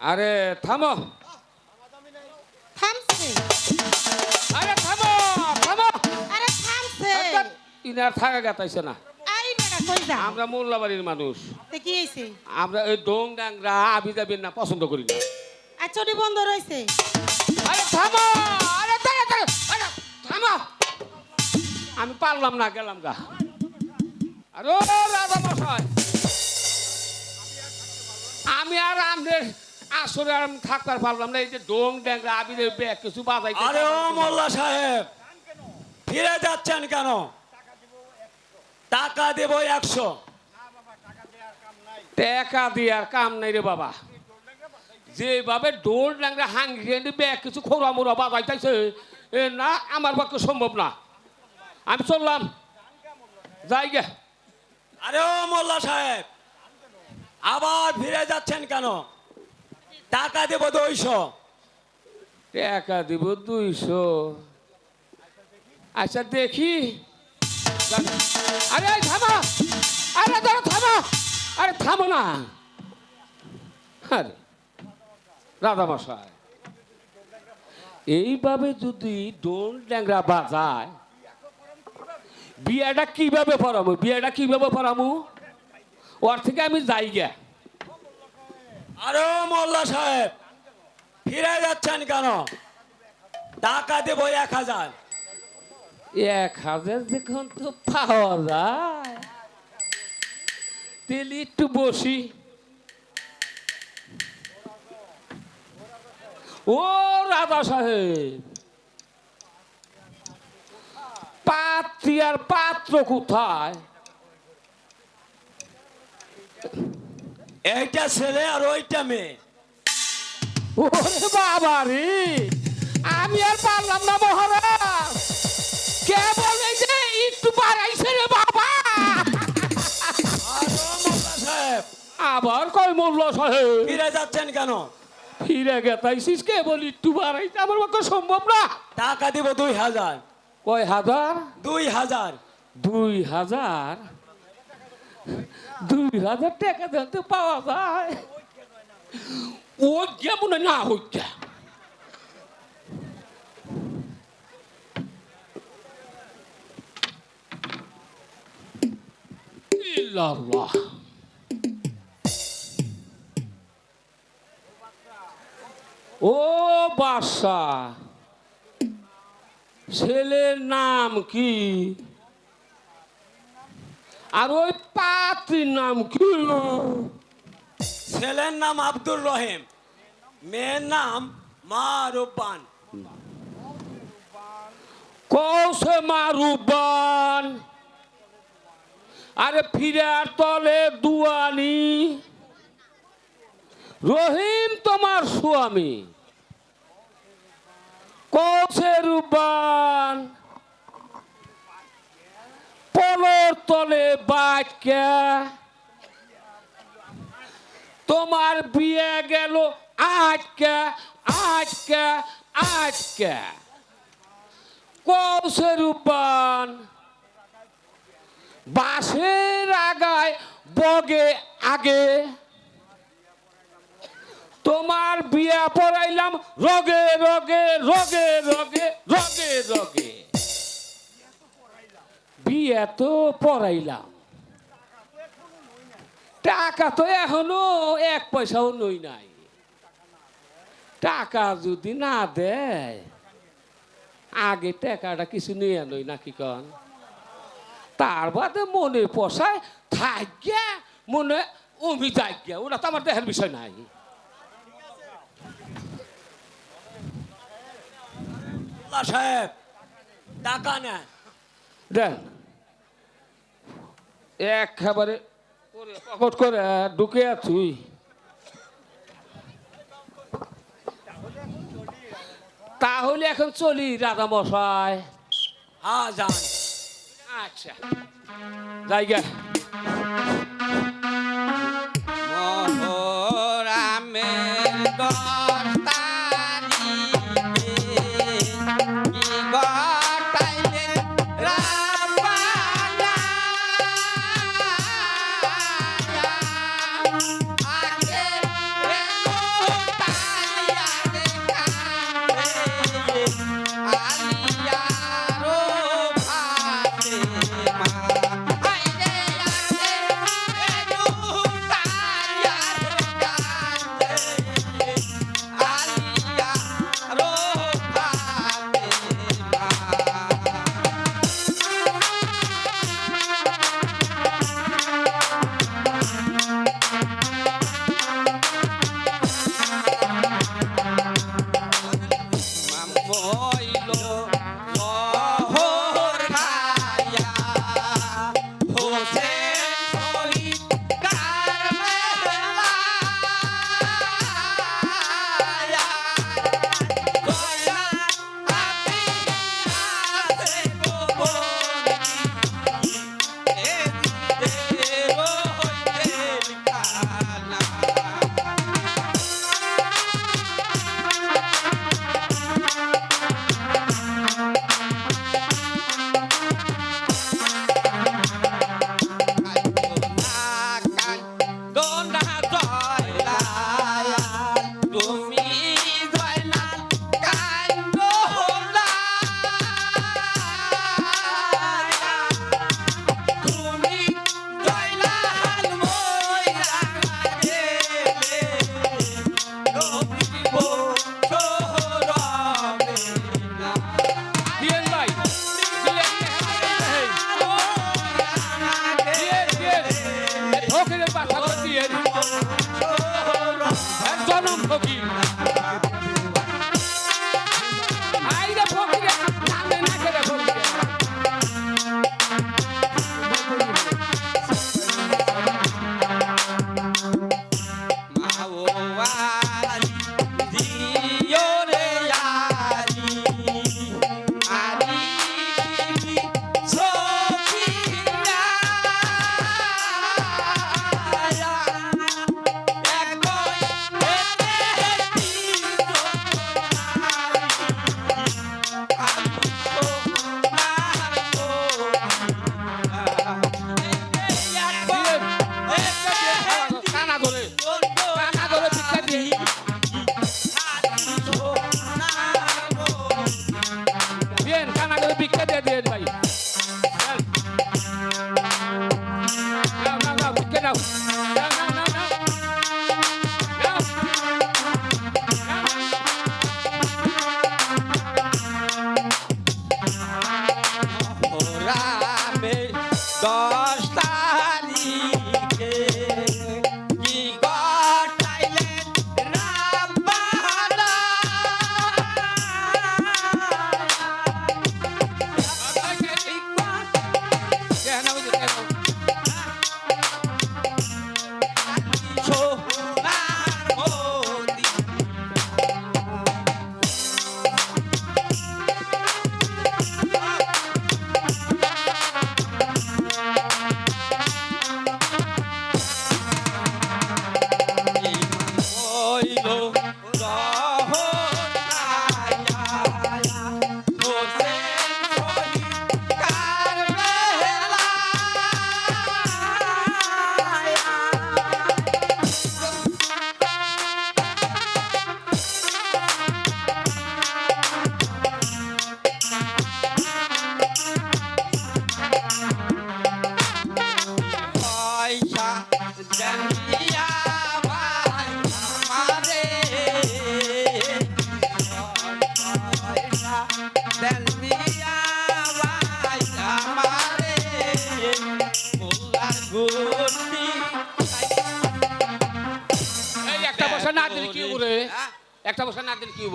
আরে থামো। থামছে। আরে থামো থামো। আরে থামছে। ইনার থাকা গাতাইছে না। আমরা মোল্লাবাড়ির মানুষ। কি আমরা এই ডোং ডাংরা আবি যাবেন না পছন্দ করি না। আর চটি বন্ধ রইছে। আরে থামো আরে থামো আমি পারলাম না গেলাম গা। আরে রাজা মশাই আমি আর আমাদের আসলে আর আমি থাকতে পারলাম না এই যে ডোং ড্যাংরা আবিদের ব্যাগ কিছু বাজাইতে আরে ও মোল্লা সাহেব ফিরে যাচ্ছেন কেন? টাকা দেব একশো। টাকা দিয়ে আর কাম নাই রে বাবা। যেভাবে ডোর ডাংরা হাঙ্গি ব্যাগ কিছু খোরা মোরা বাজাইতেছে এ না আমার পক্ষে সম্ভব না। আমি চললাম। যাই গে। আরে ও মোল্লা সাহেব আবার ফিরে যাচ্ছেন কেন? টাকা দেব দুইশো। টাকা দিব দুইশো। আচ্ছা দেখি। আরে, থামো। আরে, ধরো, থামো। আরে, থামো না। আরে, রাধা মশাই। এইভাবে যদি ডোল ড্যাংরা বাজায়, বিয়েটা কীভাবে পড়ামু বিয়েটা কীভাবে পড়ামু ওর থেকে আমি যাই গে আরে মোল্লা সাহেব, ফিরে যাচ্ছেন কেন? টাকা দেব এক হাজার। এক হাজার দেখুন তো পাওয়া যায়। তেলি একটু বসি। ও রাধা সাহেব, পাত্রী আর পাত্র কোথায়? এইটা ছেলে আর ওইটা মেয়ে। ওরে বাবা রে আমি আর পারলাম না মহারাজ। কে বলে যে একটু বাড়াইছে রে বাবা? আবার কয় মোল্ল সাহেব? ফিরে যাচ্ছেন কেন? ফিরে গেতাইছিস কে বলি একটু বাড়াইতে আমার পক্ষে সম্ভব না। টাকা দিব দুই হাজার। কয় হাজার? দুই হাজার। দুই হাজার? দুই হাজার টাকা দিতে পাওয়া যায়। ও যেমন না হইতে ইল্লাল্লাহ। ও বাসা ছেলের নাম কি? আর ওই পাত্রীর নাম কি? ছেলের নাম আব্দুর রহিম। মেয়ের নাম মা রূপান কৌশে মা মারুবান। আরে ফিরার তলে দুয়ানি। রহিম তোমার স্বামী। কৌশে রুবান পলর তলে বাক্যা তোমার বিয়ে গেল আজকে আজকে আজকে। কৌশরূপান বাঁশের আগায় বগে আগে। তোমার বিয়া পড়াইলাম রগে রগে রগে রগে রগে রগে। বিয়া তো পড়াইলাম। টাকা তো এখনও এক পয়সাও নই নাই। টাকা যদি না দেয় আগে টাকাটা কিছু নিয়ে নই নাকি কন? তার বাদে মনে পোষায় থাকিয়া মনে অমি যাইয়া ওরা তো আমার দেহের বিষয় নাই। সাহেব টাকা নেন। দেন। একেবারে পকট করে ঢুকে তুই। তাহলে এখন চলি রাধা মশাই। হ্যাঁ যান। আচ্ছা। জায়গা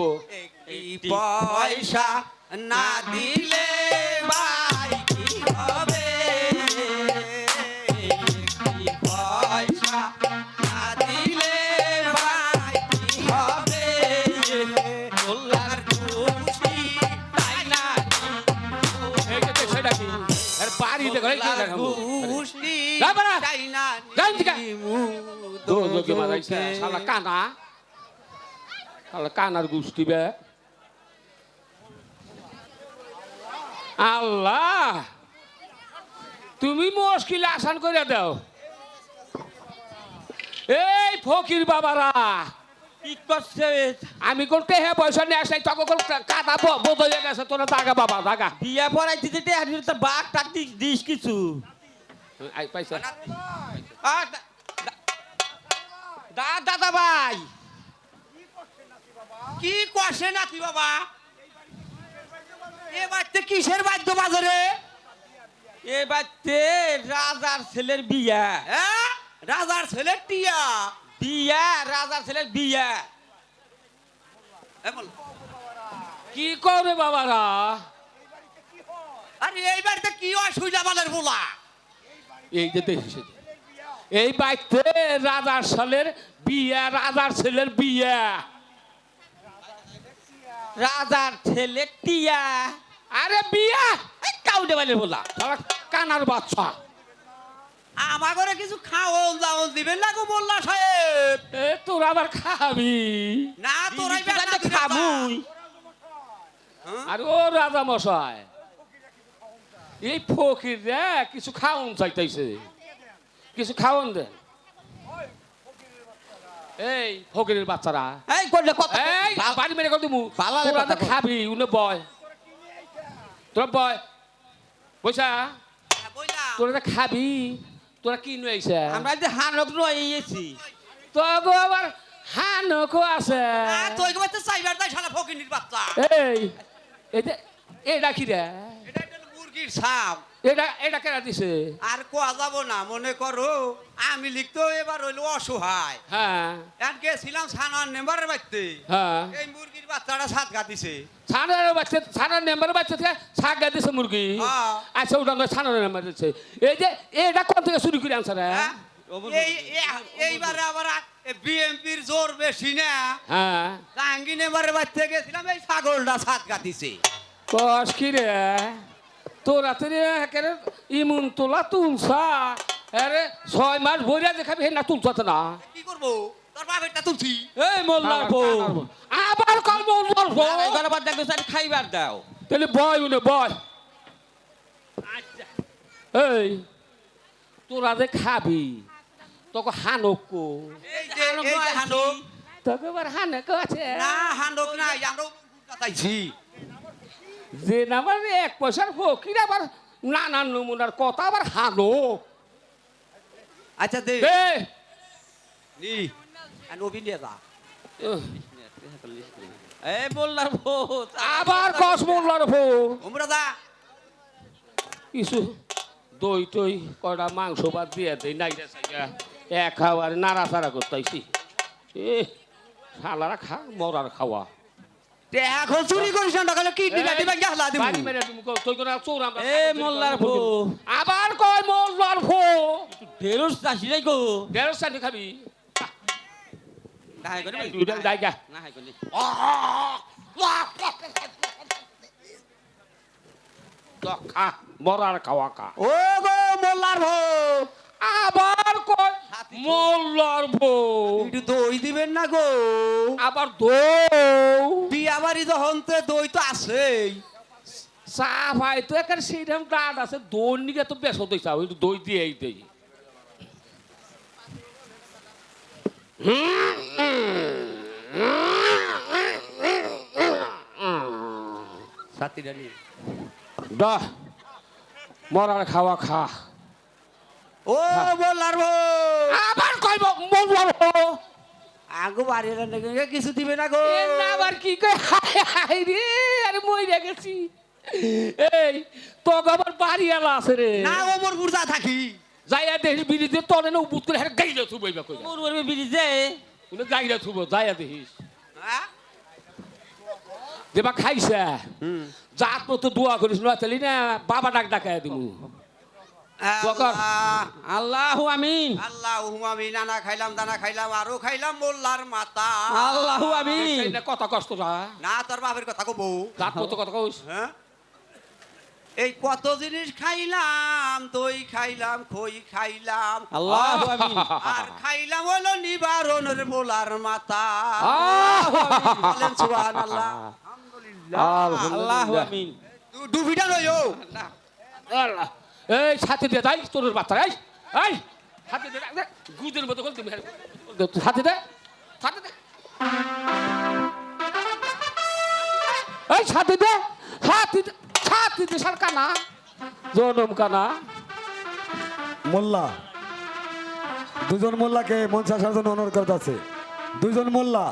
হব পয়সা না দিলে ভাই কি হবে? পয়সা না দিলে ভাই কি হবে? মোল্লার তাই না সেটা কি? বাড়ি দেখো। তাই না। দো মারাইছে শালা কানা। শালা কানার গুষ্টি বে আল্লাহ তুমি মুশকিল আসান করে দাও এই ফকির বাবারা আমি কোনটা হে পয়সা নিয়ে আসলাই তখন কোন কাদা বদলে গেছে তোরা দাগা বাবা দাগা বিয়া পড়াই দিতে টেহারির তো বাঘ টাক দিস- কিছু আই পয়সা দাদা ভাই কি কষে নাকি বাবা? এ বাড়িতে কিসের বাদ্য বাজারে এ বাড়িতে রাজার ছেলের বিয়া। হ্যাঁ রাজার ছেলের টিয়া? বিয়া রাজার ছেলের বিয়া। কি করে বাবারা? আরে এই বাড়িতে কি অসুবিধা বাজার বলা? এই যে এই বাইতে রাজার ছেলের বিয়া রাজার ছেলের বিয়া। রাজার ছেলে টিয়া। আরে বিয়া কাউডে বালে। বলা কানার বাচ্চা। আমার ঘরে কিছু খাওয়ন দাওন দিবেন না গো মোল্লা সাহেব? এ তোর আবার খাবি? না তোরাই দিবি তো খাবুই। আর ও রাজা মশাই এই ফকির রে কিছু খাওন চাইতেছে। কিছু খাওন দে এই ফকিরের বাচ্চারা। এই করলে কত এই বাড়ি মেরে কর দিমু তোরা তো খাবি উনে বয়। তোরা বয়। পয়সা তোরা তো খাবি তোরা কি নিয়ে আইছে? আমরা যে হানক রয়েছি তো গো আবার হানকো আছে। তুই কবে চাইবার তাই শালা ফকিনির বাচ্চা। এই এটা এটা কি রে? এটা একটা মুরগির ছাপ এটা এটা কেনা দিছে? আর কোয়া যাব না মনে করো আমি লিখতো এবার হইল অসহায়। হ্যাঁ। গেছিলাম সানার নেম্বারের বাড়িতে। হ্যাঁ। এই মুরগির বাচ্চাটা সাত গা দিছে ছানার বাচ্চা থেকে গা দিছে মুরগি। হ্যাঁ। আচ্ছা ওটা নেম্বার দিচ্ছে। এই যে এটা কোন থেকে চুরি করে আনছে রে? হ্যাঁ? এই এই- এইবারে আবার বিএমপির জোর বেশি না। হ্যাঁ। জাহাঙ্গীর নেম্বারের বাড়িতে গেছিলাম এই ছাগলটা সাত গা দিছে কস কি রে? তো রে একেবারে ইমুন তোলা তুলসা। আরে ছয় মাস বইরা দেখাবি হে না তুলছাতে না। কি করব? তোর বাপেরটা তুলছি। এই মোল্লার বউ আবার কল মোল্লার বউ এবার আবার দেখো স্যার খাইবার দাও। তাহলে বয় উনি বয়। এই তোরা যে খাবি তোকে হানক কো। এই যে এই তোকে এবার হানক আছে। না চাইছি যে নাবার এক পয়সার ফকির আবার নানান নমুনার কথা আবার হানক আচ্ছা দে। নি। যা মোল্লার আবার কস মোল্লার বউ। ওমরা যা কিছু দই টই কয়টা মাংস ভাত দিয়ে নাই রে সাইয়া এক খাওয়ার নাড়াচাড়া করতেছি এ শালারা খা মরার খাওয়া। এখন চুরি করিস না তাহলে কি দিবা দিবা গেলা দিমু। বাড়ি মেরে তুমি কও, তুই কোনো চোর আমরা এ মোল্লার বউ আবার কয় মোল্লার ফো। ঢেরস চাষি রে গো দেড় সানি খাবি। না করে দুইটা জায়গা। না হাই করে খা মরার খাওয়া খা। ও গো মোল্লার ভো আবার কয়। মোল্লার ফো একটু দই দিবেন না গো। আবার দৌ বিয়া বাড়ি যখন তো দই তো আছেই। চা ভাই তো সেইরকম আছে দই নিকে তো বেশ একটু দই দেই। দা মরার খাওয়া খা। ও মোল্লার ভো আবার কইব মোল্লার ফো আগো বাড়ি রান্না কিছু দিবে না গো? আবার কি কই হায় রে আরে মইরা গেছি। এই তো আবার বাড়ি এলা আছে রে। না ও মোর বুড়া থাকি। যাইয়া দেখিস বিরিতে তলে না উবুত করে হেরে গাইলে থুবইবা কইলা মোর ওর বিরিজে? উনি গাইলে থুব যাইয়া দেখিস হ্যাঁ? দেবা খাইছে। জাত মতো দোয়া করিস না তালি না বাবা ডাক ডাকায় দিমু। বকর। আল্লাহ। আল্লাহু আমিন। আল্লাহ আমি নানা খাইলাম দানা খাইলাম আরও খাইলাম মোল্লার মাতা আল্লাহু আমিন। এই কথা কষ্ট না না তোর বাপের কথা কবো। কথা কইস। হ্যাঁ? এই কত জিনিস খাইলাম দই খাইলাম খই খাইলাম। আল্লাহু আমিন। আর খাইলাম হলো নিবারণের মোলার মাতা বলেন সুবহানাল্লাহ। আল্লাহু আমিন। ডুবিটা নইও আল্লাহ। এই সাথে দে তাই তোর বাচ্চা, এই এই, সাথে দে গুদের মতো করে তুমি সাথে দে সাথে দে। এই সাথে দে দে, সাথে দে, সার কানা, জনম কানা। মোল্লা, দুজন মোল্লাকে মঞ্চ আসার জন্য অনুরোধ করতে আছে। দুজন মোল্লা